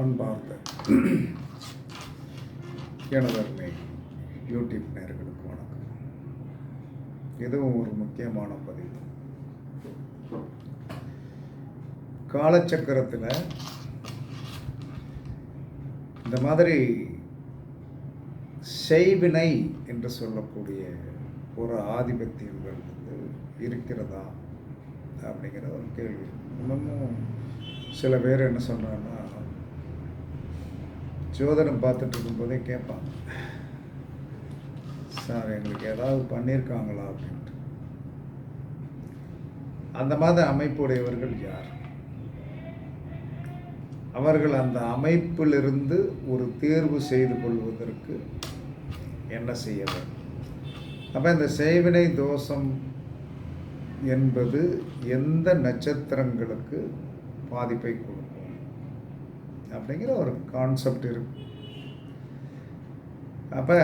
அன்பார்ந்த எனதருமை யூடியூப் நேர்களுக்கு வணக்கம். இதுவும் ஒரு முக்கியமான பதிவு. காலச்சக்கரத்தில் இந்த மாதிரி செய்வினை என்று சொல்லக்கூடிய ஒரு ஆதிபத்தியங்கள் வந்து இருக்கிறதா அப்படிங்கிற ஒரு கேள்வி. இன்னமும் சில பேர் என்ன சொல்கிறாங்கன்னா ஜோதிடம் பார்த்துட்டு இருக்கும்போதே கேட்பாங்க. சார் எங்களுக்கு ஏதாவது பண்ணியிருக்காங்களா? அப்படின்ட்டு. அந்த மாதிரி அமைப்புடையவர்கள் யார்? அவர்கள் அந்த அமைப்பிலிருந்து ஒரு தேர்வு செய்து கொள்வதற்கு என்ன செய்ய வேண்டும்? அப்போ இந்த செய்வினை தோஷம் என்பது எந்த நட்சத்திரங்களுக்கு பாதிப்பை கொடுக்கும் அப்படிங்கிற ஒரு கான்செப்ட் இருக்கு. அப்போ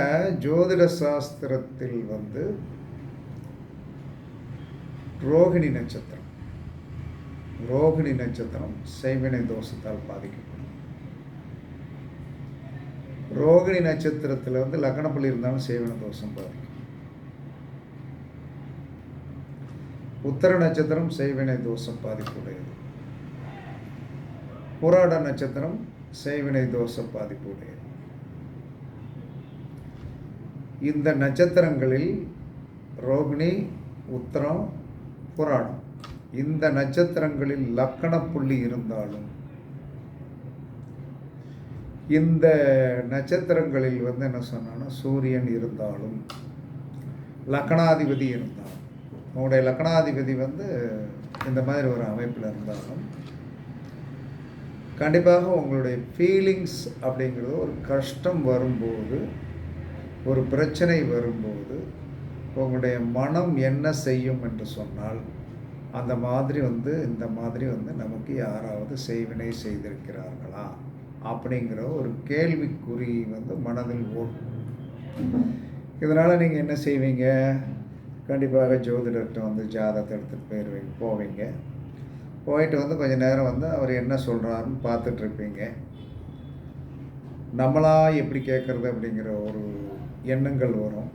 ஜோதிட சாஸ்திரத்தில் வந்து ரோகிணி நட்சத்திரம். ரோகிணி நட்சத்திரம் செய்வினை தோஷத்தால் பாதிக்கப்படும். ரோகிணி நட்சத்திரத்தில் வந்து லக்னப்பள்ளி இருந்தாலும் செய்வினை தோஷம் பாதிக்கும். உத்தர நட்சத்திரம் செய்வினை தோஷம் பாதிப்புடையது புராட நட்சத்திரம் செய்வினை தோஷ பாதிப்புடைய. இந்த நட்சத்திரங்களில் ரோகிணி உத்தரம் புராணம். இந்த நட்சத்திரங்களில் லக்கண புள்ளி இருந்தாலும் இந்த நட்சத்திரங்களில் வந்து என்ன சொன்னான்னா சூரியன் இருந்தாலும் லக்கணாதிபதி இருந்தாலும் உங்களுடைய லக்கணாதிபதி வந்து இந்த மாதிரி ஒரு அமைப்பில் இருந்தாலும் கண்டிப்பாக உங்களுடைய ஃபீலிங்ஸ் அப்படிங்கிறது ஒரு கஷ்டம் வரும்போது ஒரு பிரச்சனை வரும்போது உங்களுடைய மனம் என்ன செய்யும் என்று சொன்னால் அந்த மாதிரி வந்து இந்த மாதிரி வந்து நமக்கு யாராவது செய்வினை செய்திருக்கிறார்களா? அப்படிங்கிற ஒரு கேள்விக்குறி வந்து மனதில் ஓடும். இதனால் நீங்கள் என்ன செய்வீங்க? கண்டிப்பாக ஜோதிடர்கிட்ட வந்து ஜாதகத்தை எடுத்துகிட்டு போயிடுவீங்க போவீங்க. போயிட்டு வந்து கொஞ்ச நேரம் வந்து அவர் என்ன சொல்கிறாருன்னு பார்த்துட்ருப்பீங்க நம்மளா எப்படி கேட்குறது அப்படிங்கிற ஒரு எண்ணங்கள் வரும்.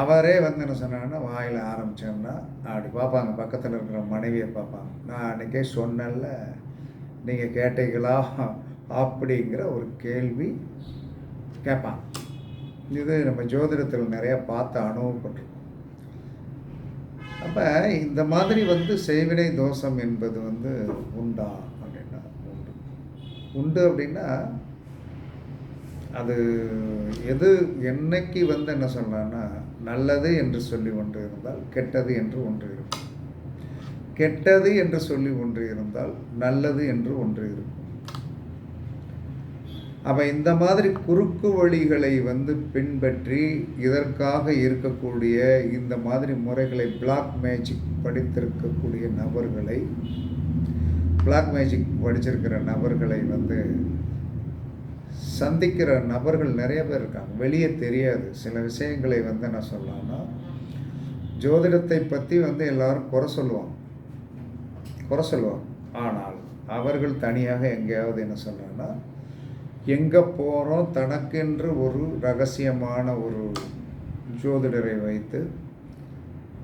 அவரே வந்து என்ன சொன்னாங்கன்னா வாயில் ஆரம்பித்தோம்னா அப்படி பார்ப்பாங்க. பக்கத்தில் இருக்கிற மனைவியை பார்ப்பாங்க. நான் அன்றைக்கே சொன்னேன்ல நீங்கள் கேட்டீங்களா? அப்படிங்கிற ஒரு கேள்வி கேட்பாங்க. இது நம்ம ஜோதிடத்தில் நிறையா பார்த்து அனுபவப்பட்டிருக்கோம். அப்போ இந்த மாதிரி வந்து செய்வினை தோஷம் என்பது வந்து உண்டா அப்படின்னா உண்டு. உண்டு அப்படின்னா அது எது என்னைக்கு வந்து என்ன சொல்லலாம்னா நல்லது என்று சொல்லி ஒன்று இருந்தால் கெட்டது என்று ஒன்று இருக்கும். கெட்டது என்று சொல்லி ஒன்று இருந்தால் நல்லது என்று ஒன்று இருக்கும். அப்போ இந்த மாதிரி குறுக்கு வழிகளை வந்து பின்பற்றி இதற்காக இருக்கக்கூடிய இந்த மாதிரி முறைகளை பிளாக் மேஜிக் படித்திருக்கக்கூடிய நபர்களை பிளாக் மேஜிக் படிச்சிருக்கிற நபர்களை வந்து சந்திக்கிற நபர்கள் நிறைய பேர் இருக்காங்க. வெளியே தெரியாது. சில விஷயங்களை வந்து என்ன சொல்லலாம்னா ஜோதிடத்தை பற்றி வந்து எல்லாரும் குறை சொல்லுவாங்க. குறை சொல்லுவாங்க. ஆனால் அவர்கள் தனியாக எங்கேயாவது என்ன சொல்கிறாங்கன்னா எங்கே போகிறோம் தனக்கென்று ஒரு ரகசியமான ஒரு ஜோதிடரை வைத்து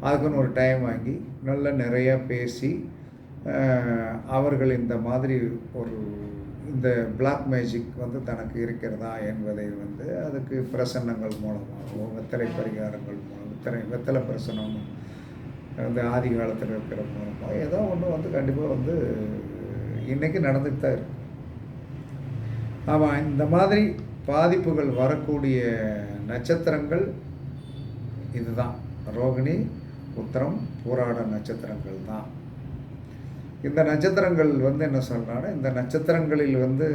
அதுக்குன்னு ஒரு டைம் வாங்கி நல்ல நிறையா பேசி அவர்கள் இந்த மாதிரி ஒரு இந்த பிளாக் மேஜிக் வந்து தனக்கு இருக்கிறதா என்பதை வந்து அதுக்கு பிரசன்னங்கள் மூலமாகவோ வெத்தலை பரிகாரங்கள் மூலம் வெத்தலை வெத்தலை பிரசனம் வந்து ஆதி காலத்தில் இருக்கிற மூலமாக ஏதோ ஒன்று வந்து கண்டிப்பாக வந்து இன்றைக்கி நடந்துட்டு தான் இருக்கு. ஆமாம் இந்த மாதிரி பாதிப்புகள் வரக்கூடிய நட்சத்திரங்கள் இதுதான். ரோகிணி உத்தரம் பூராட நட்சத்திரங்கள் தான். இந்த நட்சத்திரங்கள் வந்து என்ன சொல்கிறாங்கன்னா இந்த நட்சத்திரங்களில் வந்து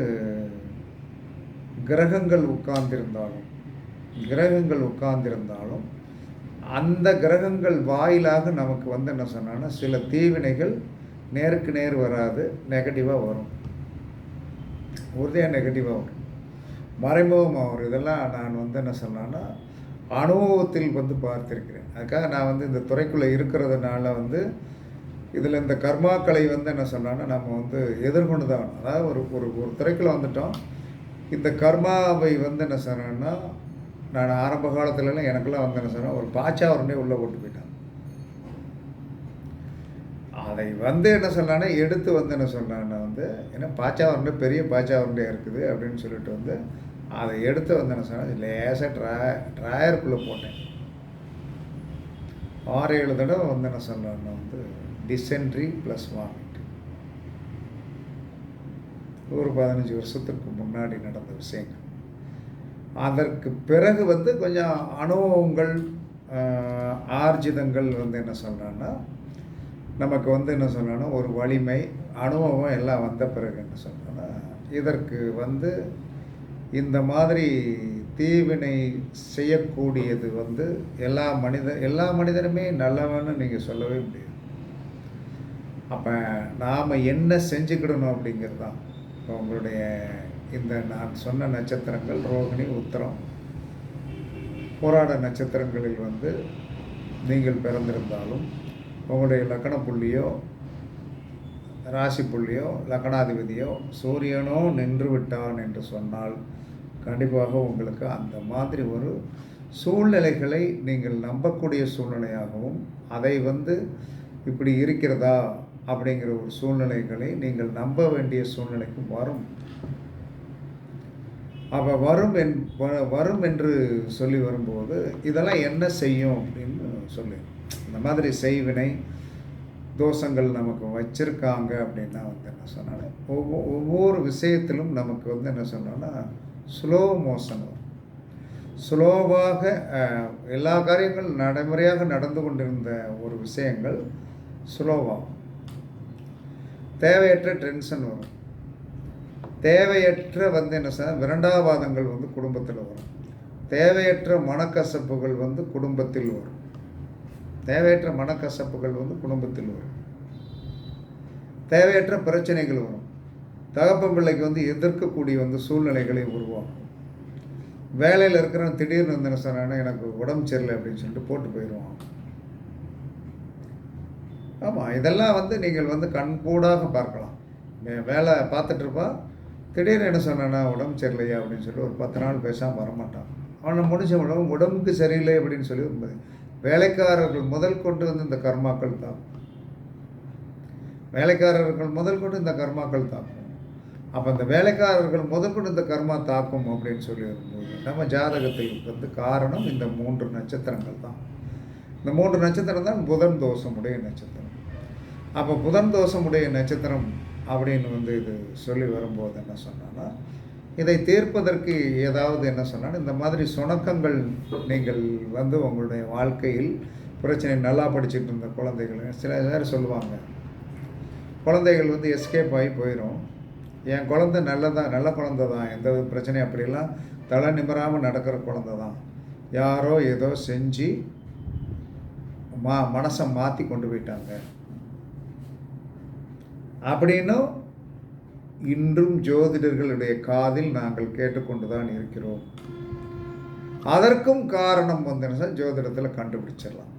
கிரகங்கள் உட்கார்ந்திருந்தாலும் கிரகங்கள் உட்கார்ந்திருந்தாலும் அந்த கிரகங்கள் வாயிலாக நமக்கு வந்து என்ன சொன்னான்னா சில தீவினைகள் நேருக்கு நேர் வராது நெகட்டிவாக வரும். உறுதியாக நெகட்டிவாக வரும் மறைமுகமாக வரும் இதெல்லாம் நான் வந்து என்ன சொன்னேன்னா அனுபவத்தில் வந்து பார்த்துருக்கிறேன். அதுக்காக நான் வந்து இந்த துறைக்குள்ளே இருக்கிறதுனால வந்து இதில் இந்த கர்மாக்களை வந்து என்ன சொன்னான்னா நம்ம வந்து எதிர்கொண்டு தான் அதாவது ஒரு ஒரு ஒரு துறைக்குள்ளே வந்துட்டோம். இந்த கர்மாவை வந்து என்ன சொன்னேன்னா நான் ஆரம்ப காலத்துலலாம் எனக்கெல்லாம் வந்து என்ன சொன்னேன் ஒரு பாச்சா உடனே உள்ளே போட்டு போயிட்டாங்க. அதை வந்து என்ன சொன்னான்னா எடுத்து வந்து என்ன சொன்னான்னா வந்து ஏன்னா பாச்சா பெரிய பாச்சா இருக்குது அப்படின்னு சொல்லிட்டு வந்து அதை எடுத்து வந்து என்ன சொன்னா லேசாக ட்ரா ட்ராயருக்குள்ளே போட்டேன். ஆறு ஏழு தடவை வந்து என்ன சொன்னான்னா வந்து டிசென்ட்ரி ப்ளஸ் வாமிட் ஒரு பதினஞ்சு வருஷத்துக்கு முன்னாடி நடந்த விஷயங்கள். அதற்கு பிறகு வந்து கொஞ்சம் அனுபவங்கள் ஆர்ஜிதங்கள் வந்து என்ன சொல்கிறான்னா நமக்கு வந்து என்ன சொல்லணும் ஒரு வலிமை அனுபவம் எல்லாம் வந்த பிறகு என்ன சொல்லணும்னா இதற்கு வந்து இந்த மாதிரி தீவினை செய்யக்கூடியது வந்து எல்லா மனித எல்லா மனிதனுமே நல்லவன்னு நீங்கள் சொல்லவே முடியாது. அப்போ நாம் என்ன செஞ்சுக்கிடணும் அப்படிங்கிறது தான். இப்போ உங்களுடைய இந்த நான் சொன்ன நட்சத்திரங்கள் ரோகிணி உத்தரம் போராட நட்சத்திரங்களில் வந்து நீங்கள் பிறந்திருந்தாலும் உங்களுடைய லக்கண புள்ளியோ ராசி புள்ளியோ லக்கணாதிபதியோ சூரியனோ நின்று விட்டான் என்று சொன்னால் கண்டிப்பாக உங்களுக்கு அந்த மாதிரி ஒரு சூழ்நிலைகளை நீங்கள் நம்பக்கூடிய சூழ்நிலையாகவும் அதை வந்து இப்படி இருக்கிறதா அப்படிங்கிற ஒரு சூழ்நிலைகளை நீங்கள் நம்ப வேண்டிய சூழ்நிலைக்கும் வரும். அப்போ வரும் என் வரும் என்று சொல்லி வரும்போது இதெல்லாம் என்ன செய்யும் அப்படின்னு சொல்லி இந்த மாதிரி செய்வினை தோஷங்கள் நமக்கு வச்சுருக்காங்க அப்படின்னா வந்து என்ன சொன்னாலும் ஒவ்வொ ஒவ்வொரு விஷயத்திலும் நமக்கு வந்து என்ன சொன்னோன்னா ஸ்லோ மோஷன் வரும். ஸ்லோவாக எல்லா காரியங்கள் நடைமுறையாக நடந்து கொண்டிருந்த ஒரு விஷயங்கள் ஸ்லோவாகும் தேவையற்ற டென்ஷன் வரும். தேவையற்ற வந்து என்ன சார் விரண்டாவாதங்கள் வந்து குடும்பத்தில் வரும். தேவையற்ற மனக்கசப்புகள் வந்து குடும்பத்தில் வரும். தேவையற்ற மனக்கசப்புகள் வந்து குடும்பத்தில் வரும். தேவையற்ற பிரச்சனைகள் வரும். தகப்பன் பிள்ளைக்கு வந்து எதிர்க்கக்கூடிய வந்து சூழ்நிலைகளை உருவாகும் வேலையில் இருக்கிறவன் திடீர்னு வந்து சொன்னானே எனக்கு உடம்பு சரியில்லை அப்படின்னு சொல்லிட்டு போட்டு போயிடுவான். ஆமாம் இதெல்லாம் வந்து நீங்கள் வந்து கண்கூடாக பார்க்கலாம். வேலை பார்த்துட்டு திடீர்னு என்ன சொன்னானா உடம்பு சரியில்லையா? அப்படின்னு சொல்லி ஒரு பத்து நாள் பேசாமல் வரமாட்டான். அவனை முடிச்ச உடம்பு உடம்புக்கு சரியில்லை அப்படின்னு சொல்லி வேலைக்காரர்கள் முதல் கொண்டு வந்து இந்த கர்மாக்கள் தான். வேலைக்காரர்கள் முதல் கொண்டு இந்த கர்மாக்கள் தாக்கும். அப்போ இந்த வேலைக்காரர்கள் முதல் கொண்டு இந்த கர்மா தாக்கும் அப்படின்னு சொல்லி வரும்போது நம்ம ஜாதகத்தில் வந்து காரணம் இந்த மூன்று நட்சத்திரங்கள் தான். இந்த மூன்று நட்சத்திரம் தான் புதன் தோஷமுடைய நட்சத்திரம். அப்போ புதன் தோஷமுடைய நட்சத்திரம் அப்படின்னு வந்து இது சொல்லி வரும்போது என்ன சொன்னால் இதை தீர்ப்பதற்கு ஏதாவது என்ன சொன்னால் இந்த மாதிரி சுணக்கங்கள் நீங்கள் வந்து உங்களுடைய வாழ்க்கையில் பிரச்சனை நல்லா படிச்சுட்டு இருந்த குழந்தைகள் சில பேர் சொல்லுவாங்க குழந்தைகள் வந்து எஸ்கேப் ஆகி போயிடும் என் குழந்தை நல்லதான் நல்ல குழந்தை தான். எந்த பிரச்சனையும் அப்படிலாம் தலை நிமிராமல் நடக்கிற குழந்தை தான். யாரோ ஏதோ செஞ்சு மா மனசை மாற்றி கொண்டு போயிட்டாங்க. அப்படின்னும் இன்றும் ஜோதிடர்களுடைய காதில் நாங்கள் கேட்டுக்கொண்டு தான் இருக்கிறோம். அதற்கும் காரணம் வந்து என்ன ஜோதிடத்தில் கண்டுபிடிச்சிடலாம்.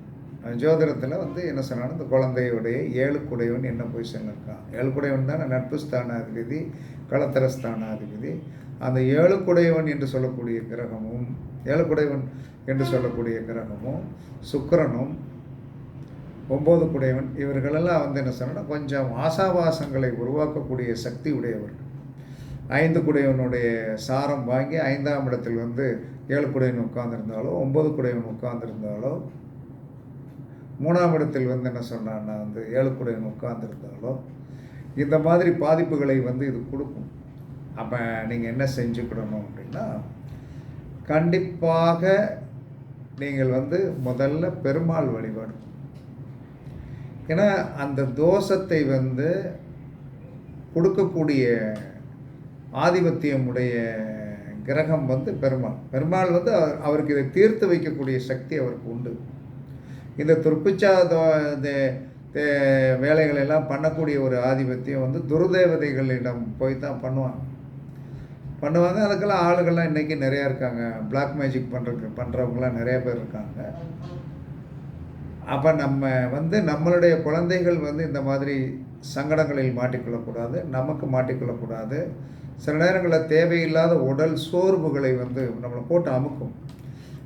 ஜோதிடத்தில் வந்து என்ன சொன்னாலும் இந்த குழந்தையுடைய ஏழுக்குடையவன் என்ன போய் இருக்கான்? ஏழுக்குடையவன் தானே? நட்பு ஸ்தானாதிபதி களத்திர ஸ்தானாதிபதி. அந்த ஏழுக்குடையவன் என்று சொல்லக்கூடிய கிரகமும் ஏழுக்குடையவன் என்று சொல்லக்கூடிய கிரகமும் சுக்கிரனும் ஒம்பது குடையவன். இவர்களெல்லாம் வந்து என்ன சொன்னால் கொஞ்சம் ஆசாபாசங்களை உருவாக்கக்கூடிய சக்தி உடையவர்கள் ஐந்து குடையவனுடைய சாரம் வாங்கி ஐந்தாம் இடத்தில் வந்து ஏழு குடையவன் உட்கார்ந்துருந்தாலோ ஒம்பது குடையவன் உட்கார்ந்துருந்தாலோ மூணாம் இடத்தில் வந்து என்ன சொன்னான்னா வந்து ஏழு குடையவன் உட்கார்ந்துருந்தாலோ இந்த மாதிரி பாதிப்புகளை வந்து இது கொடுக்கும். அப்போ நீங்கள் என்ன செஞ்சுக்கிடணும் அப்படின்னா கண்டிப்பாக நீங்கள் வந்து முதல்ல பெருமாள் வழிபாடு. ஏன்னா அந்த தோஷத்தை வந்து கொடுக்கக்கூடிய ஆதிபத்தியமுடைய கிரகம் வந்து பெருமாள். பெருமாள் வந்து அவர் அவருக்கு இதை தீர்த்து வைக்கக்கூடிய சக்தி அவருக்கு உண்டு. இந்த துர்ப்பிச்சா தோ தே- வேலைகளை எல்லாம் பண்ணக்கூடிய ஒரு ஆதிபத்தியம் வந்து துர்தேவதைகளிடம் போய் தான் பண்ணுவாங்க. பண்ணுவாங்க. அதுக்கெல்லாம் ஆளுகள்லாம் இன்றைக்கி நிறையா இருக்காங்க. பிளாக் மேஜிக் பண்ணுறதுக்கு பண்ணுறவங்களாம் நிறைய பேர் இருக்காங்க. அப்போ நம்ம வந்து நம்மளுடைய குழந்தைகள் வந்து இந்த மாதிரி சங்கடங்களில் மாட்டிக்கொள்ளக்கூடாது நமக்கு மாட்டிக்கொள்ளக்கூடாது. சில நேரங்களில் தேவையில்லாத உடல் சோர்வுகளை வந்து நம்மளை போட்டு அமுக்கும்.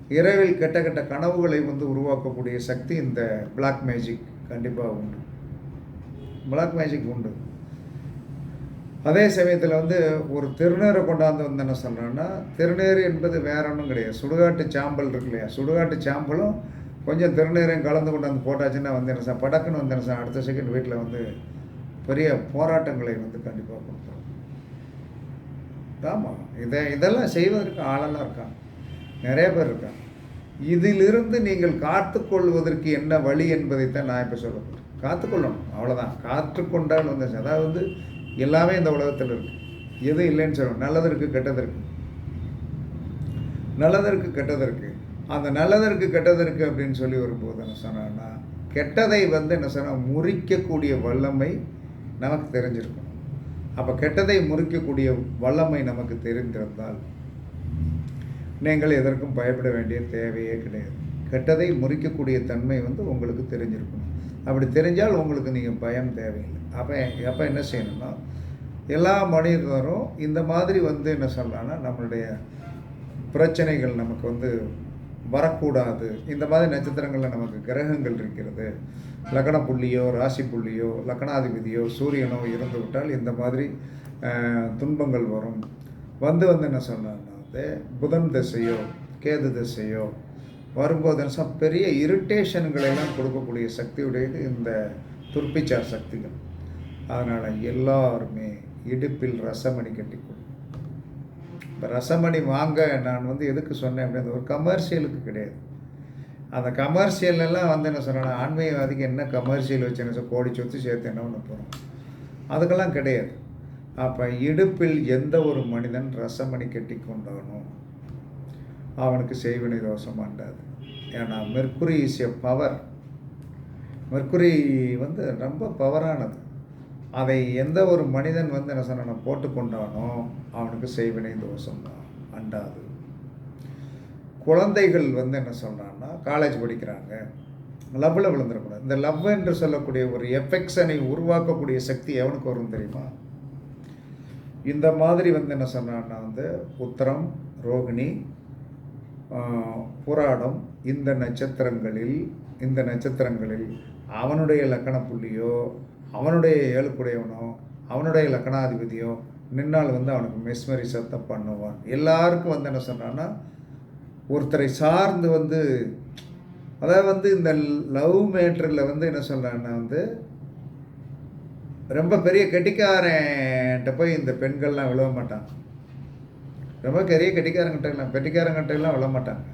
இரவில் கெட்ட கெட்ட கனவுகளை வந்து உருவாக்கக்கூடிய சக்தி இந்த பிளாக் மேஜிக் கண்டிப்பாக உண்டு. பிளாக் மேஜிக் உண்டு. அதே சமயத்தில் வந்து ஒரு திருநீரை கொண்டாந்து வந்து என்ன சொல்கிறேன்னா திருநீர் என்பது வேற ஒன்றும் கிடையாது. சுடுகாட்டு சாம்பல் இருக்கு இல்லையா? சுடுகாட்டு சாம்பலும் கொஞ்சம் திருநீரையும் கலந்து கொண்டாந்து போட்டாச்சுன்னா வந்து சார் படக்குன்னு வந்து சார் அடுத்த செகண்ட் வீட்டில் வந்து பெரிய போராட்டங்களை வந்து கண்டிப்பாக கொடுத்துரும். ஆமாம் இதை இதெல்லாம் செய்வதற்கு ஆளெல்லாம் இருக்கான் நிறைய பேர் இருக்கான் இதிலிருந்து நீங்கள் காத்துக்கொள்வதற்கு என்ன வழி என்பதைத்தான் நான் இப்போ சொல்ல போகிறேன் காத்துக்கொள்ளணும். அவ்வளோதான் காத்துக்கொண்டால் வந்து அதாவது வந்து எல்லாமே இந்த உலகத்தில் இருக்குது எதுவும் இல்லைன்னு சொல்லணும் நல்லது இருக்குது கெட்டது இருக்குது நல்லதற்கு கெட்டதற்கு அந்த நல்லதற்கு கெட்டதற்கு அப்படின்னு சொல்லி வரும்போது என்ன சொன்னான்னா கெட்டதை வந்து என்ன சொன்னால் முறிக்கக்கூடிய வல்லமை நமக்கு தெரிஞ்சிருக்கணும் அப்போ கெட்டதை முறிக்கக்கூடிய வல்லமை நமக்கு தெரிந்திருந்தால் நீங்கள் எதற்கும் பயப்பட வேண்டிய தேவையே கிடையாது. கெட்டதை முறிக்கக்கூடிய தன்மை வந்து உங்களுக்கு தெரிஞ்சிருக்கணும் அப்படி தெரிஞ்சால் உங்களுக்கு நீங்கள் பயம் தேவையில்லை. அப்போ அப்போ என்ன செய்யணும்னா எல்லா மனிதரும் இந்த மாதிரி வந்து என்ன சொல்லலாம்னா நம்மளுடைய பிரச்சனைகள் நமக்கு வந்து வரக்கூடாது. இந்த மாதிரி நட்சத்திரங்களில் நமக்கு கிரகங்கள் இருக்கிறது. லக்ன புள்ளியோ ராசி புள்ளியோ லக்னாதிபதியோ சூரியனோ இறந்து விட்டால் இந்த மாதிரி துன்பங்கள் வரும். வந்து வந்து என்ன சொன்னான்னா வந்து புதன் திசையோ கேது திசையோ வரும்போது என்ன பெரிய இரிட்டேஷன்களெல்லாம் கொடுக்கக்கூடிய சக்தியுடையது இந்த துர்ப்பிச்சார் சக்திகள். அதனால் எல்லாருமே இடுப்பில் ரசமணி கட்டி இப்போ ரசமணி வாங்க நான் வந்து எதுக்கு சொன்னேன் அப்படின்னா ஒரு கமர்ஷியலுக்கு கிடையாது. அந்த கமர்ஷியல்லாம் வந்து என்ன சொன்னா ஆன்மீகவாதிக்கு என்ன கமர்ஷியல் வச்சு என்ன கோடி சொத்து சேர்த்து என்ன ஒன்று போகிறோம் அதுக்கெல்லாம் கிடையாது. அப்போ இடுப்பில் எந்த ஒரு மனிதன் ரசமணி கட்டி கொண்டானோ அவனுக்கு செய்வினை தோஷம் மாட்டாது ஏன்னா mercury is a power mercury வந்து ரொம்ப பவரானது அதை எந்த ஒரு மனிதன் வந்து என்ன சொன்ன போட்டுக்கொண்டானோ அவனுக்கு செய்வினை தோஷம் தான். அண்டாது. குழந்தைகள் வந்து என்ன சொல்கிறான்னா காலேஜ் படிக்கிறாங்க. லவ்வில் விழுந்துடக்கூடாது. இந்த லவ் என்று சொல்லக்கூடிய ஒரு எஃபெக்ஷனை உருவாக்கக்கூடிய சக்தி எவனுக்கு வரும் தெரியுமா? இந்த மாதிரி வந்து என்ன சொன்னான்னா வந்து உத்தரம் ரோகிணி புராடம் இந்த நட்சத்திரங்களில் இந்த நட்சத்திரங்களில் அவனுடைய லக்கண புள்ளியோ அவனுடைய ஏழுக்குடையவனோ அவனுடைய லக்கணாதிபதியோ நின்னால் வந்து அவனுக்கு மெஸ்மரிசத்தை பண்ணுவான். எல்லாருக்கும் வந்து என்ன சொன்னான்னா ஒருத்தரை சார்ந்து வந்து அதாவது வந்து இந்த லவ் மேட்ரில் வந்து என்ன சொல்கிறான்னா வந்து ரொம்ப பெரிய கெட்டிக்காரன்ட்ட போய் இந்த பெண்கள்லாம் விழ மாட்டாங்க. ரொம்ப பெரிய கெட்டிக்காரங்கிட்டலாம் கெட்டிக்காரங்கிட்டலாம் எல்லாம் விழ மாட்டாங்க.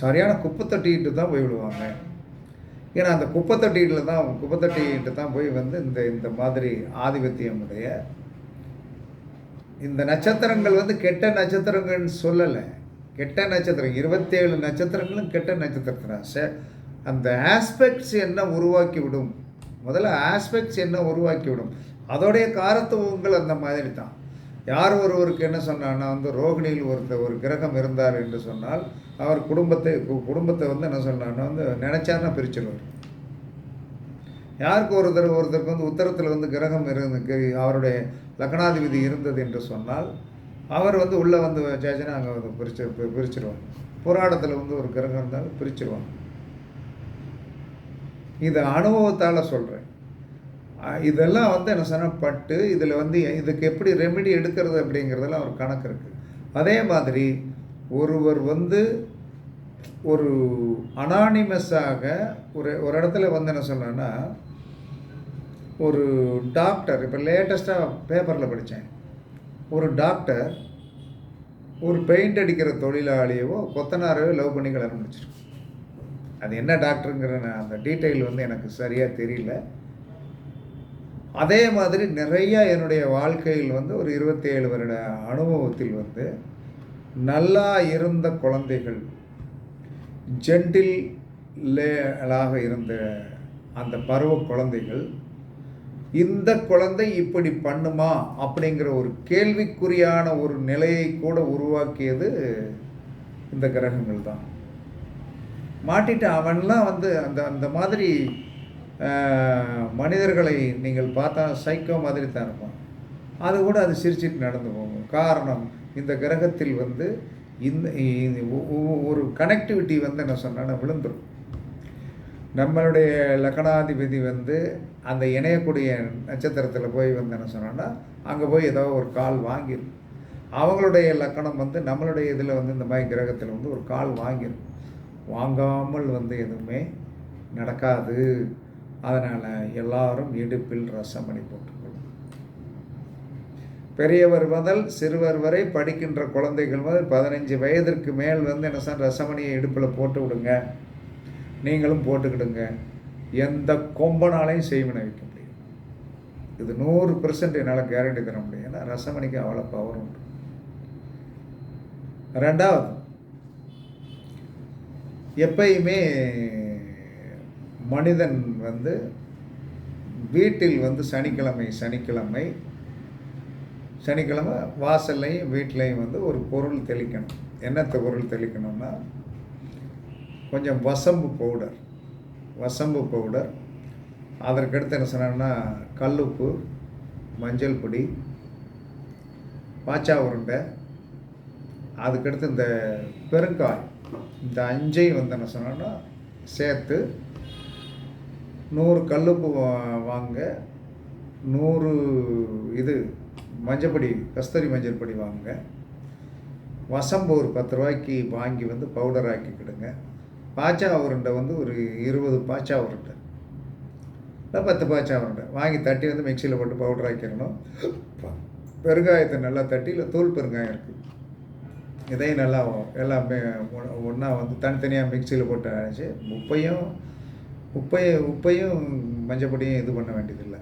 சரியான குப்பை தட்டிக்கிட்டு தான் போய் விழுவாங்க ஏன்னா அந்த குப்பை தான் குப்பை தான் போய் வந்து இந்த இந்த மாதிரி ஆதிபத்தியமுடைய இந்த நட்சத்திரங்கள் வந்து கெட்ட நட்சத்திரங்கள்னு சொல்லலை. கெட்ட நட்சத்திரம் இருபத்தேழு நட்சத்திரங்களும் கெட்ட நட்சத்திரம் சார் அந்த ஆஸ்பெக்ட்ஸ் என்ன உருவாக்கி விடும்? முதல்ல ஆஸ்பெக்ட்ஸ் என்ன உருவாக்கி விடும்? அதோடைய காரத்துவங்கள் அந்த மாதிரி தான். யார் ஒருவருக்கு என்ன சொன்னான்னா வந்து ரோகிணியில் ஒருத்தர் ஒரு கிரகம் இருந்தார் என்று சொன்னால் அவர் குடும்பத்தை கு- குடும்பத்தை வந்து என்ன சொன்னான்னா வந்து நினச்சாருன்னா பிரிச்சிருவார். யாருக்கு ஒருத்தர் ஒருத்தருக்கு வந்து உத்தரத்தில் வந்து கிரகம் இருந்து அவருடைய லக்னாதிபதி இருந்தது என்று சொன்னால் அவர் வந்து உள்ளே வந்து வச்சாச்சுன்னா அங்கே வந்து பிரிச்சு பிரிச்சிருவாங்க புராணத்தில் வந்து ஒரு கிரகம் இருந்தாலும் பிரிச்சிருவாங்க. இதை அனுபவத்தால் சொல்கிறேன் இதெல்லாம் வந்து என்ன சொன்னால் பட்டு இதில் வந்து இதுக்கு எப்படி ரெமெடி எடுக்கிறது அப்படிங்கிறதெல்லாம் ஒரு கணக்கு இருக்குது அதே மாதிரி ஒருவர் வந்து ஒரு அனானிமஸாக ஒரு ஒரு இடத்துல வந்து என்ன சொல்கிறேன்னா ஒரு டாக்டர் இப்போ லேட்டஸ்ட்டாக பேப்பரில் படித்தேன் ஒரு டாக்டர் ஒரு பெயிண்ட் அடிக்கிற தொழிலாளியவோ கொத்தனாரையோ லவ் பண்ணி கல்யாணம் முடிச்சிருக்கு அது என்ன டாக்டருங்கிற அந்த டீட்டெயில் வந்து எனக்கு சரியாக தெரியல. அதே மாதிரி நிறையா என்னுடைய வாழ்க்கையில் வந்து ஒரு இருபத்தேழு வருட அனுபவத்தில் வந்து நல்லா இருந்த குழந்தைகள் ஜென்டில் லேலாக இருந்த அந்த பருவ குழந்தைகள் இந்த குழந்தை இப்படி பண்ணுமா அப்படிங்கிற ஒரு கேள்விக்குறியான ஒரு நிலையை கூட உருவாக்கியது இந்த கிரகங்கள் தான் மாட்டிட்டு அவன்லாம் வந்து அந்த அந்த மாதிரி மனிதர்களை நீங்கள் பார்த்தா சைக்கோ மாதிரி தான் இருப்போம் அது கூட அது சிரிச்சிட்டு நடந்து போகும். காரணம் இந்த கிரகத்தில் வந்து இந்த ஒரு கனெக்டிவிட்டி வந்து என்ன சொன்னால் விழுந்துடும் நம்மளுடைய லக்கணாதிபதி வந்து அந்த இணையக்கூடிய நட்சத்திரத்தில் போய் வந்து என்ன சொன்னோன்னா அங்கே போய் ஏதோ ஒரு கால் வாங்கிடும் அவங்களுடைய லக்கணம் வந்து நம்மளுடைய இதில் வந்து இந்த மாதிரி கிரகத்தில் வந்து ஒரு கால் வாங்கிடும் வாங்காமல் வந்து எதுவுமே நடக்காது. அதனால் எல்லாரும் இடுப்பில் ரசமணி போட்டுக்கொள்ளும். பெரியவர் முதல் சிறுவர் வரை படிக்கின்ற குழந்தைகள் முதல் பதினஞ்சு வயதிற்கு மேல் வந்து என்ன சார் ரசமணியை இடுப்பில் போட்டு விடுங்க. நீங்களும் போட்டுக்கிடுங்க. எந்த கொம்பனாலையும் செய்வினை வைக்க முடியும் இது நூறு பெர்சன்ட் என்னால் கேரண்டி தர முடியும். ஏன்னா ரசமணிக்கு அவ்வளோ பவர் உண்டு. ரெண்டாவது எப்பயுமே மனிதன் வந்து வீட்டில் வந்து சனிக்கிழமை சனிக்கிழமை சனிக்கிழமை வாசல்லையும் வீட்லேயும் வந்து ஒரு பொருள் தெளிக்கணும். என்னத்தை பொருள் தெளிக்கணும்னா கொஞ்சம் வசம்பு பவுடர். வசம்பு பவுடர். அதற்கடுத்து என்ன சொன்னாங்கன்னா கல்லுப்பு மஞ்சள் பொடி பாச்சா உருண்டை. அதுக்கடுத்து இந்த பெருங்காய். இந்த அஞ்சையும் வந்து என்ன சொன்னோன்னா சேர்த்து நூறு கல்லுப்பு வாங்க நூறு இது மஞ்சப்பொடி கஸ்தூரி மஞ்சள் பொடி வாங்க. வசம்பு ஒரு பத்து ரூபாய்க்கு வாங்கி வந்து பவுடர் ஆக்கிக்கிடுங்க பாச்சா உருண்டை வந்து ஒரு இருபது பாச்சா உருண்டை இல்லை பத்து பாச்சா உருண்டை வாங்கி தட்டி வந்து மிக்சியில் போட்டு பவுடர் ஆக்கிடணும். பெருங்காயத்தை நல்லா தட்டி இல்லை தூள் பெருங்காயம் இருக்குது இதையும் நல்லா எல்லாமே ஒன்றா வந்து தனித்தனியாக மிக்சியில் போட்டு அரைச்சி உப்பையும் உப்பையை உப்பையும் மஞ்சப்பொடியும் இது பண்ண வேண்டியதில்லை.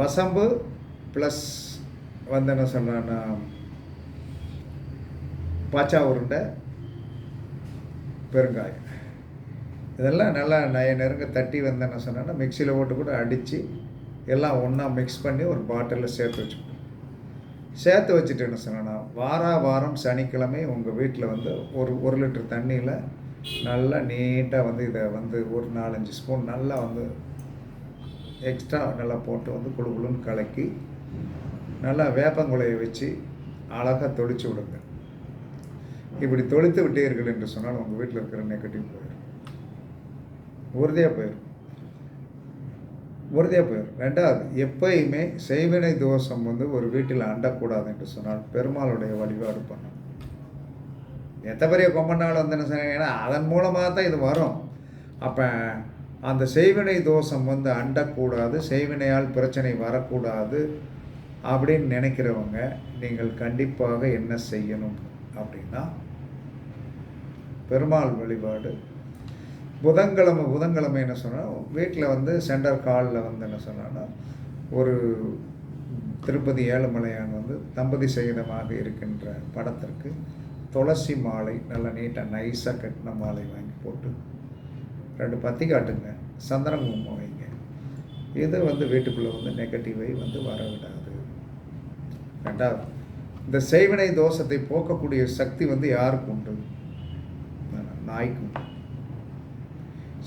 வசம்பு ப்ளஸ் வந்து என்ன சொல்கிறேன்னா பாச்சா உருண்டை பெருங்காயம். இதெல்லாம் நல்லா நய நெருங்க தட்டி வந்து என்ன சொன்னேன்னா மிக்சியில் போட்டு கூட அடித்து எல்லாம் ஒன்றா மிக்ஸ் பண்ணி ஒரு பாட்டிலில் சேர்த்து வச்சுக்கணும். சேர்த்து வச்சுட்டு என்ன சொன்னேன்னா வார வாரம் சனிக்கிழமை உங்கள் வீட்டில் வந்து ஒரு ஒரு லிட்டர் தண்ணியில் நல்லா நீட்டாக வந்து இதை வந்து ஒரு நாலஞ்சு ஸ்பூன் நல்லா வந்து எக்ஸ்ட்ரா நல்லா போட்டு வந்து குழு குழுன்னு கலக்கி நல்லா வேப்பங்குலையை வச்சு அழகாக தொளிச்சு விடுங்க. இப்படி தொளித்து விட்டீர்கள் என்று சொன்னால் உங்கள் வீட்டில் இருக்கிற நெகட்டிவ் போயிடும் உறுதியாக போயிடும் உறுதியாக போயிடும் ரெண்டாவது எப்பயுமே செய்வினை தோஷம் வந்து ஒரு வீட்டில் அண்டக்கூடாது என்று சொன்னால் பெருமாளுடைய வழிபாடு பண்ணணும். எத்த பெரிய கொம்பனால் வந்து என்ன ஏன்னா அதன் மூலமாக தான் இது வரும். அப்போ அந்த செய்வினை தோஷம் வந்து அண்டக்கூடாது செய்வினையால் பிரச்சனை வரக்கூடாது அப்படின்னு நினைக்கிறவங்க நீங்கள் கண்டிப்பாக என்ன செய்யணும் அப்படின்னா பெருமாள் வழிபாடு. புதன்கிழமை புதன்கிழமை என்ன சொன்னால் வீட்டில் வந்து சென்டர் காலில் வந்து என்ன சொன்னான்னா ஒரு திருப்பதி ஏழுமலையான் வந்து தம்பதி சகிதமாக இருக்கின்ற படத்திற்கு துளசி மாலை நல்லா நீட்டாக நைஸாக கட்டின மாலை வாங்கி போட்டு ரெண்டு பத்தி காட்டுங்க. சந்திரன் கும்பம் வைங்க. இது வந்து வீட்டுக்குள்ளே வந்து நெகட்டிவை வந்து வர விடாது ரெண்டாவது இந்த செய்வினை தோஷத்தை போக்கக்கூடிய சக்தி வந்து யாருக்கு உண்டு? நாய்க்கு உண்டு.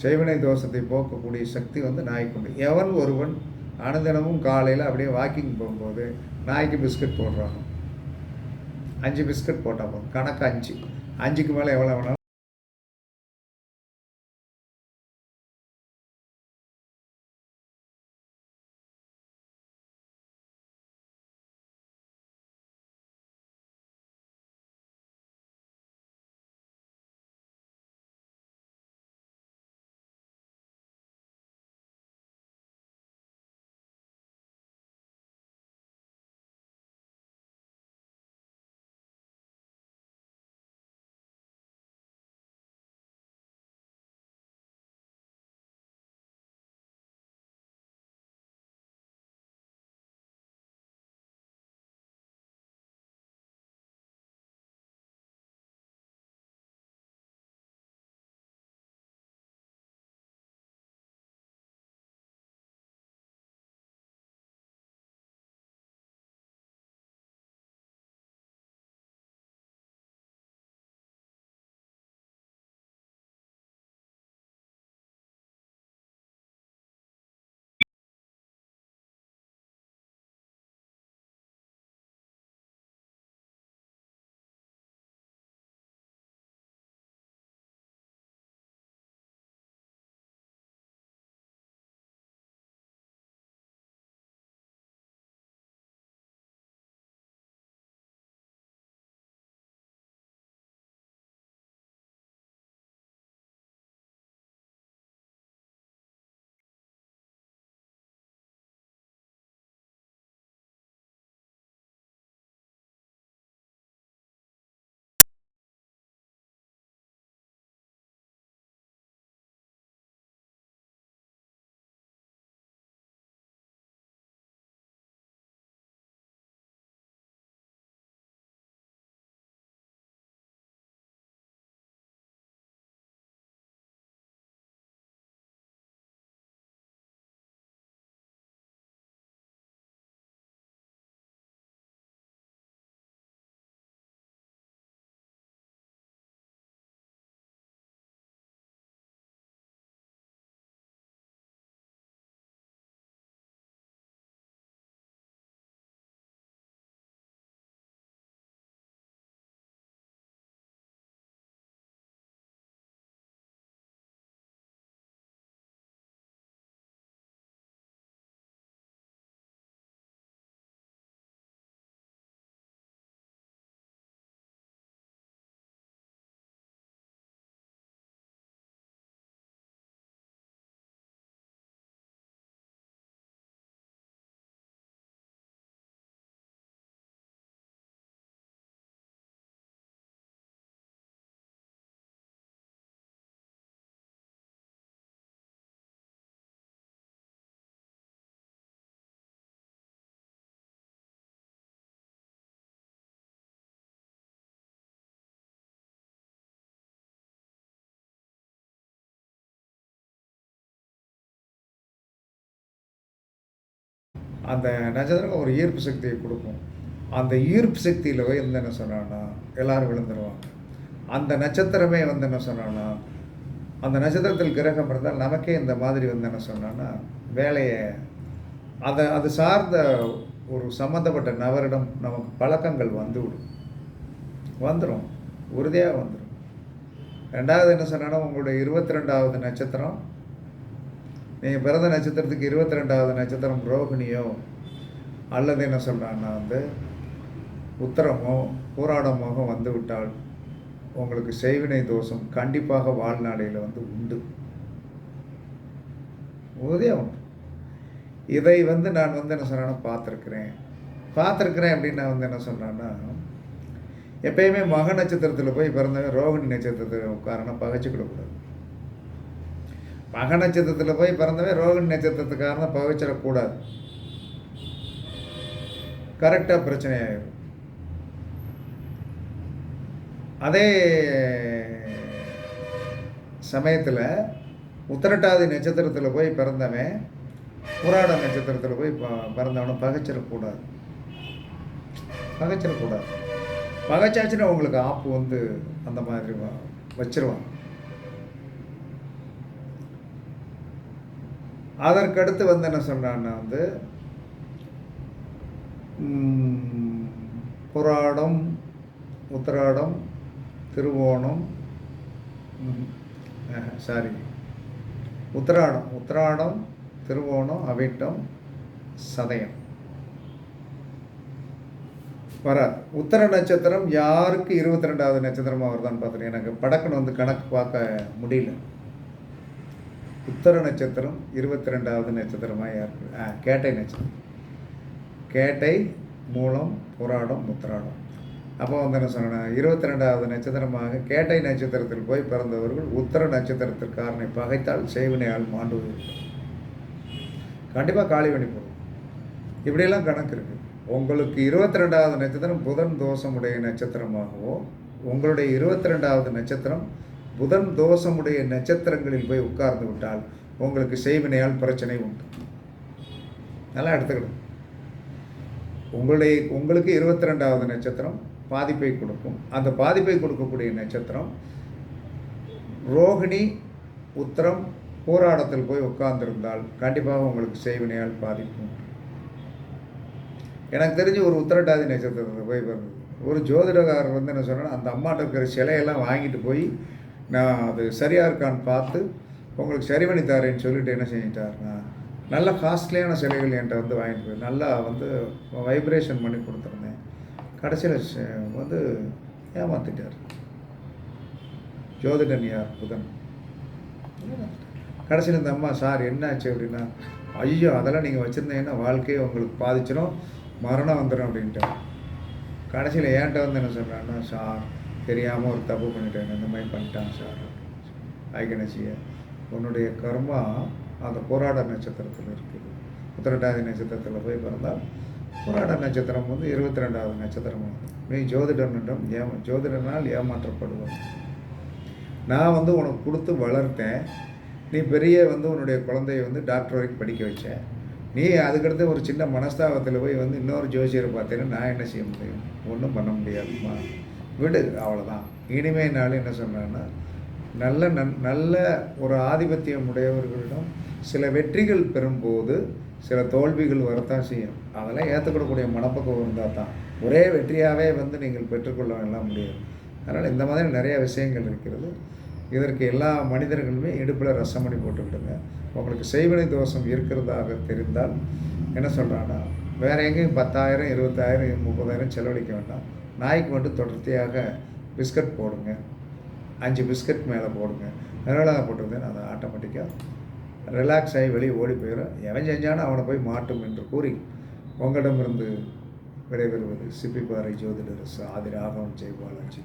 செய்வினை தோஷத்தை போக்கக்கூடிய சக்தி வந்து நாய்க்கு உண்டு. எவன் ஒருவன் அனுதினமும் காலையில் அப்படியே வாக்கிங் போகும்போது நாய்க்கு பிஸ்கட் போடுறாங்க. அஞ்சு பிஸ்கட் போட்டால் போதும். கணக்கு அஞ்சு. அஞ்சுக்கு மேலே எவ்வளோ வேணாலும் அந்த நட்சத்திரம் ஒரு ஈர்ப்பு சக்தியை கொடுக்கும். அந்த ஈர்ப்பு சக்தியில் போய் வந்து என்ன சொன்னான்னா எல்லாரும் விழுந்துருவாங்க. அந்த நட்சத்திரமே வந்து என்ன சொன்னான்னா அந்த நட்சத்திரத்தில் கிரகம் இருந்தால் நமக்கே இந்த மாதிரி வந்து என்ன சொன்னான்னா வேலையை அதை அது சார்ந்த ஒரு சம்மந்தப்பட்ட நபரிடம் நமக்கு பழக்கங்கள் வந்துவிடும். வந்துடும் உறுதியாக வந்துடும் ரெண்டாவது என்ன சொன்னால் உங்களுடைய இருபத்தி ரெண்டாவது நட்சத்திரம் நீங்கள் பிறந்த நட்சத்திரத்துக்கு இருபத்தி ரெண்டாவது நட்சத்திரம் ரோகிணியோ அல்லது என்ன சொல்கிறாங்கன்னா வந்து உத்தரமோ பூராடமோ வந்து விட்டால் உங்களுக்கு செய்வினை தோஷம் கண்டிப்பாக வாழ்நாளையில் வந்து உண்டு. உறுதியாக உண்டு. இதை வந்து நான் வந்து என்ன சொல்கிறேன்னா பார்த்துருக்குறேன். பார்த்துருக்குறேன் அப்படின்னு நான் வந்து என்ன சொல்கிறேன்னா எப்பயுமே மக நட்சத்திரத்தில் போய் பிறந்தவன் ரோகிணி நட்சத்திரத்தில் உட்காரனா பகைச்சிக்கிடக்கூடாது. மக நட்சத்திரத்தில் போய் பிறந்தவன் ரோகிணி நட்சத்திரத்துக்காரனை பகைச்சிடக்கூடாது கரெக்டாக பிரச்சனை ஆயிடும் அதே சமயத்தில் உத்திரட்டாதி நட்சத்திரத்தில் போய் பிறந்தவன் புராட நட்சத்திரத்தில் போய் ப- பிறந்தவனை பகைச்சிடக்கூடாது. பகைச்சிடக்கூடாது. பகைச்சாச்சுன்னா உங்களுக்கு ஆப்பு வந்து அந்த மாதிரி வச்சிருவாங்க. அதற்கடுத்து வந்து என்ன சொன்னான்னா வந்து புராடம் உத்திராடம் திருவோணம் சாரி. உத்திராடம் உத்திராடம் திருவோணம் அவிட்டம் சதயம். வராது. உத்தர நட்சத்திரம் யாருக்கு இருபத்தி ரெண்டாவது நட்சத்திரமாக வருதான்னு பார்த்துட்டு எனக்கு படக்குன்னு வந்து கணக்கு பார்க்க முடியல. உத்தர நட்சத்திரம் இருபத்தி ரெண்டாவது நட்சத்திரமாக யார்? ஆ கேட்டை நட்சத்திரம். கேட்டை மூலம் புராடம் முத்திராடம். அப்போ வந்து என்ன சொன்னேன் இருபத்தி ரெண்டாவது நட்சத்திரமாக கேட்டை நட்சத்திரத்தில் போய் பிறந்தவர்கள் உத்தர நட்சத்திரத்திற்காரனை பகைத்தால் செய்வினையால் மாண்டுவது கண்டிப்பாக காளிவணி போடும் இப்படியெல்லாம் கணக்கு இருக்குது உங்களுக்கு இருபத்தி ரெண்டாவது நட்சத்திரம் புதன் தோஷமுடைய நட்சத்திரமாகவோ உங்களுடைய இருபத்தி ரெண்டாவது நட்சத்திரம் புதன் தோஷமுடைய நட்சத்திரங்களில் போய் உட்கார்ந்து விட்டால் உங்களுக்கு செய்வினையால் பிரச்சனை உண்டு. நல்லா எடுத்துக்கணும். உங்களுடைய உங்களுக்கு இருபத்தி ரெண்டாவது நட்சத்திரம் பாதிப்பை கொடுக்கும். அந்த பாதிப்பை கொடுக்கக்கூடிய நட்சத்திரம் ரோகிணி உத்தரம் போராடத்தில் போய் உட்கார்ந்திருந்தால் கண்டிப்பாக உங்களுக்கு செய்வினையால் பாதிப்பு உண்டு. எனக்கு தெரிஞ்சு ஒரு உத்தரட்டாதி நட்சத்திரத்தில் போய் வருது ஒரு ஜோதிடக்காரர் வந்து என்ன சொன்னால் அந்த அம்மாட்ட இருக்கிற சிலையெல்லாம் வாங்கிட்டு போய் நான் அது சரியாக இருக்கான்னு பார்த்து உங்களுக்கு சரி பண்ணி தரேன்னு சொல்லிட்டு என்ன செஞ்சிட்டாருன்னா நல்ல காஸ்ட்லியான சிலைகள் என்கிட்ட வந்து வாங்கிட்டு போய் நல்லா வந்து வைப்ரேஷன் பண்ணி கொடுத்துருந்தேன். கடைசியில் வந்து ஏமாத்திட்டார். ஜோதிடன்யார் புதன். கடைசியில் இந்த அம்மா சார் என்னாச்சு அப்படின்னா ஐயோ அதெல்லாம் நீங்கள் வச்சுருந்தீங்கன்னா வாழ்க்கையை உங்களுக்கு பாதிச்சிடும் மரணம் வந்துடும் அப்படின்ட்டு கடைசியில் ஏன்ட்ட வந்து என்ன சொல்கிறான்னா சார் தெரியாமல் ஒரு தப்பு பண்ணிட்டேன். இந்த மாதிரி பண்ணிட்டான் சார். ஐகணசிய உன்னுடைய கர்மா அந்த போராட நட்சத்திரத்தில் இருக்குது உத்திரட்டாதி நட்சத்திரத்தில் போய் பிறந்தால் போராட நட்சத்திரம் வந்து இருபத்தி ரெண்டாவது நட்சத்திரம் நீ ஜோதிடனிடம் ஏமா ஜோதிடனால் ஏமாற்றப்படுவோம் நான் வந்து உனக்கு கொடுத்து வளர்த்தேன். நீ பெரிய வந்து உன்னுடைய குழந்தைய வந்து டாக்டர் வரைக்கும் படிக்க வச்சேன் நீ அதுக்கடுத்து ஒரு சின்ன மனஸ்தாபத்தில் போய் வந்து இன்னொரு ஜோசியரை பார்த்தேன்னு நான் என்ன செய்ய முடியும்? ஒன்றும் பண்ண முடியாதுமா விடு அவ்வளோதான் இனிமே நாள் என்ன சொன்னேன்னா நல்ல நன் நல்ல ஒரு ஆதிபத்தியம் உடையவர்களிடம் சில வெற்றிகள் பெறும்போது சில தோல்விகள் வரத்தான் செய்யும். அதெல்லாம் ஏற்றுக்கிடக்கூடிய மனப்பக்குவம் இருந்தால் தான். ஒரே வெற்றியாகவே வந்து நீங்கள் பெற்றுக்கொள்ள எல்லாம் முடியாது. அதனால் இந்த மாதிரி நிறைய விஷயங்கள் இருக்கிறது. இதற்கு எல்லா மனிதர்களுமே இடுப்பில் ரசமணி போட்டுக்கிடுங்க. உங்களுக்கு செய்வினை தோஷம் இருக்கிறதாக தெரிந்தால் என்ன சொல்கிறான்னா வேறு எங்கேயும் பத்தாயிரம் இருபத்தாயிரம் முப்பதாயிரம் செலவழிக்க வேண்டாம். நாய்க்கு மட்டும் தொடர்ச்சியாக பிஸ்கட் போடுங்க. அஞ்சு பிஸ்கட் மேலே போடுங்க. நிரலாக போட்டிருந்தேன். அது ஆட்டோமேட்டிக்காக ரிலாக்ஸ் ஆகி வெளியே ஓடி போயிடும் எவன் செஞ்சானோ அவனை போய் மாட்டும் என்று கூறி உங்களிடமிருந்து விடைபெறுவது சிப்பிப்பாறை ஜோதிடர் ஆதி ராகவன் ஜெய் பாலாஜி.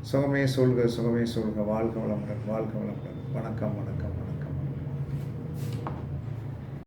சுகமே சொல்க சுகமே சொல்க. வாழ்க வளமுடன் வாழ்க வளமுடன். வணக்கம் வணக்கம்.